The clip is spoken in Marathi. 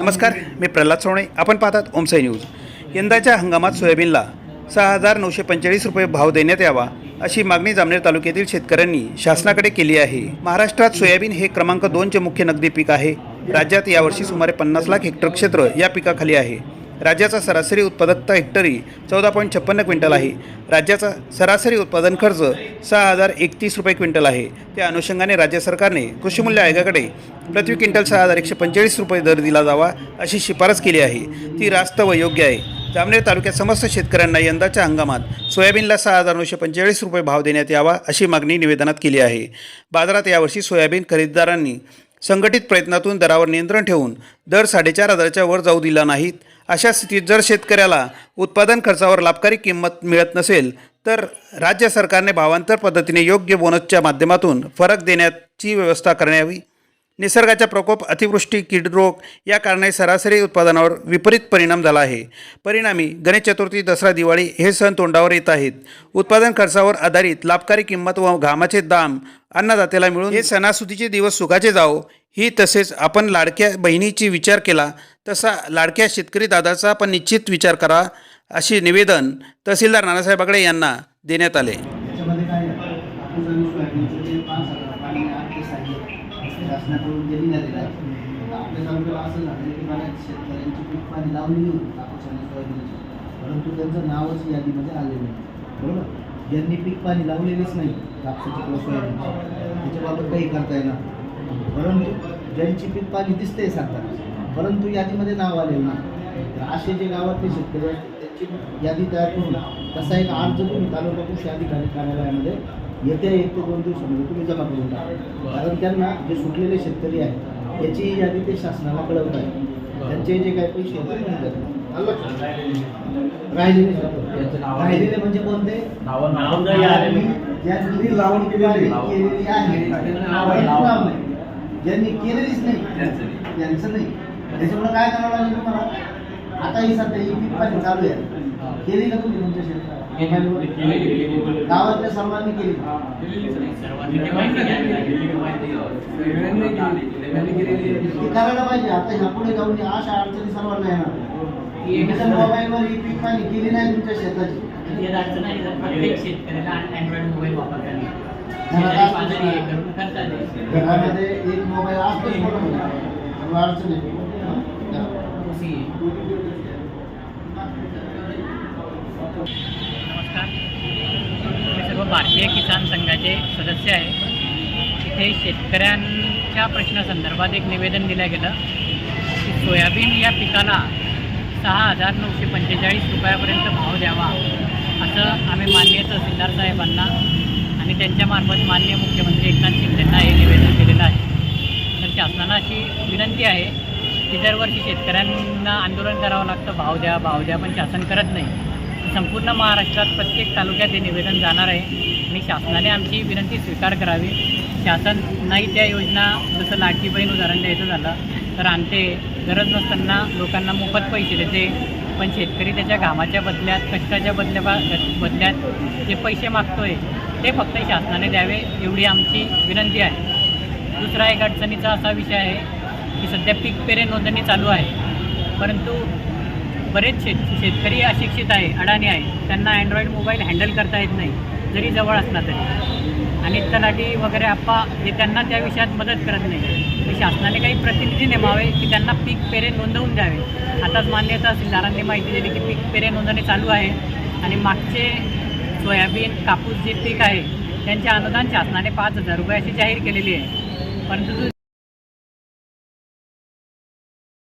नमस्कार मी प्रल्हाद सोवणे आपण पाहतात ओमसाई न्यूज. यंदाच्या हंगामात सोयाबीनला सहा हजार नऊशे पंचेचाळीस रुपये भाव देण्यात यावा अशी मागणी जामनेर तालुक्यातील शेतकऱ्यांनी शासनाकडे केली आहे. महाराष्ट्रात सोयाबीन हे क्रमांक दोनचे मुख्य नगदी पीक आहे. राज्यात यावर्षी सुमारे पन्नास लाख हेक्टर क्षेत्र या पिकाखाली आहे. राज्याचा सरासरी उत्पादकता हेक्टरी चौदा पॉईंट छप्पन्न क्विंटल आहे. राज्याचा सरासरी उत्पादन खर्च सहा हजार एकतीस रुपये क्विंटल आहे. त्या अनुषंगाने राज्य सरकारने कृषीमूल्य आयोगाकडे प्रति क्विंटल सहा हजार एकशे पंचेचाळीस रुपये दर दिला जावा अशी शिफारस केली आहे. ती रास्त व योग्य आहे. जामनेर तालुक्यात समस्त शेतकऱ्यांना यंदाच्या हंगामात सोयाबीनला सहा हजार नऊशे पंचेचाळीस रुपये भाव देण्यात यावा अशी मागणी निवेदनात केली आहे. बाजारात यावर्षी सोयाबीन खरेदीदारांनी संघटित प्रयत्नातून दरावर नियंत्रण ठेवून दर साडेचार हजाराच्या वर जाऊ दिला नाहीत अशा स्थितीत जर शेतकऱ्याला उत्पादन खर्चावर लाभकारी किंमत मिळत नसेल तर राज्य सरकारने भावांतर पद्धतीने योग्य बोनसच्या माध्यमातून फरक देण्याची व्यवस्था करण्यावी निसर्गाचा प्रकोप अतिवृष्टी कीड रोग या कारणाने सरासरी उत्पादनावर विपरीत परिणाम झाला आहे. परिणामी गणेश चतुर्थी दसरा दिवाळी हे सण तोंडावर येत आहेत. उत्पादन खर्चावर आधारित लाभकारी किंमत व घामाचे दाम अन्नदात्याला मिळून हे सणासुदीचे दिवस सुखाचे जावो ही तसेच आपण लाडक्या बहिणीची विचार केला तसा लाडक्या शेतकरी दादाचा पण निश्चित विचार करा अशी निवेदन तहसीलदार नानासाहेब बागडे यांना देण्यात आले त्याच्यामध्ये काय आहे? कापूस आणि सोयाबीनचं जे पाच हजार पाणी आठ ते साहित्य शासनाकडून जे आहे आपल्या तालुक्याला असं झालं की बऱ्याच शेतकऱ्यांची पीक पाणी लावलेली होती कापूसाने सोयाबीनची परंतु त्यांचं नावच यादीमध्ये आलेलं नाही बरोबर? ज्यांनी पीक पाणी लावलेलेच नाही. कापसाची किंवा सोयाबीनची त्याच्याबाबत काही करता येणार परंतु ज्यांची पीक पाणी दिसते सांगतात. परंतु यादीमध्ये नाव आलेलं नाही. तर असे जे गावातले शेतकरी आहेत त्यांची यादी तयार करून तसा एक अर्ज तुम्ही तालुका कृषी अधिकारी कार्यालयामध्ये येत्या एक ते दोन दिवसामध्ये तुम्ही जमा करून टाका. कारण त्यांना जे सुटलेले शेतकरी आहेत याची यादी ते शासनाला कळवत आहे त्यांचे जे काही पैसे. राहिलेले शेतकरी. राहिलेले म्हणजे कोणते? ज्यांनी लावून केलेली आहे. ज्यांनी केलेलीच नाही. त्यांचं नाही. त्याच्यामुळे काय करावं लागेल तुम्हाला? आता ही सध्या ही पीक पाणी चालू आहे? केली का तुम्ही तुमच्या शेतात? गावातल्या सर्वांनी केली. ते करायला पाहिजे. आता ह्या पुढे जाऊन अशा अडचणी सर्वांना येणार मोबाईलवर ही पीक पाणी केली नाही तुमच्या शेताची. हे करतात घरामध्ये एक मोबाईल असतोच मोठा अडचण येते कृषी नमस्कार मी सर्व भारतीय किसान संघाचे सदस्य आहे. इथे शेतकऱ्यांच्या प्रश्नासंदर्भात एक निवेदन दिलं गेलं की सोयाबीन या पिकाला सहा हजार नऊशे पंचेचाळीस रुपयापर्यंत भाव द्यावा असं आम्ही मान्य तहसीलदार साहेबांना आणि त्यांच्यामार्फत माननीय मुख्यमंत्री एकनाथ शिंदेंना हे निवेदन दिलेलं आहे. तर शासनाला अशी विनंती आहे की दरवर्षी शेतकऱ्यांना आंदोलन करावं लागतं भाव द्या भाव द्या पण शासन करत नाही. संपूर्ण महाराष्ट्रात प्रत्येक तालुक्यात हे निवेदन जाणार आहे. आणि शासनाने आमची विनंती स्वीकार करावी. शासन नाही त्या योजना जसं लाडकी बहीण उदाहरण द्यायचं झालं तर आणते. गरज नसताना लोकांना मोफत पैसे देते. पण शेतकरी त्याच्या घामाच्या बदल्यात कष्टाच्या बदल्या बदल्यात जे पैसे मागतोय ते फक्त शासनाने द्यावे एवढी आमची विनंती आहे. दुसरा एक अडचणीचा असा विषय आहे की सध्या पीक पेरे नोंदणी चालू आहे. परंतु बरेच शेत शेतकरी अशिक्षित आहे अडाणी आहे. त्यांना अँड्रॉईड मोबाईल हँडल करता येत नाही जरी जवळ असला तरी. आणि तलाठी वगैरे आप्पा हे त्यांना त्या विषयात मदत करत नाही. तर शासनाने काही प्रतिनिधी नेमावे की त्यांना पीक पेरे नोंदवून द्यावे. आताच मान्य तहसीलदारांनी माहिती दिली की पीक पेरे नोंदणी चालू आहे. आणि मागचे सोयाबीन कापूस जे पीक आहे त्यांचे अनुदान शासनाने पाच हजार रुपये अशी जाहीर केलेली आहे. परंतु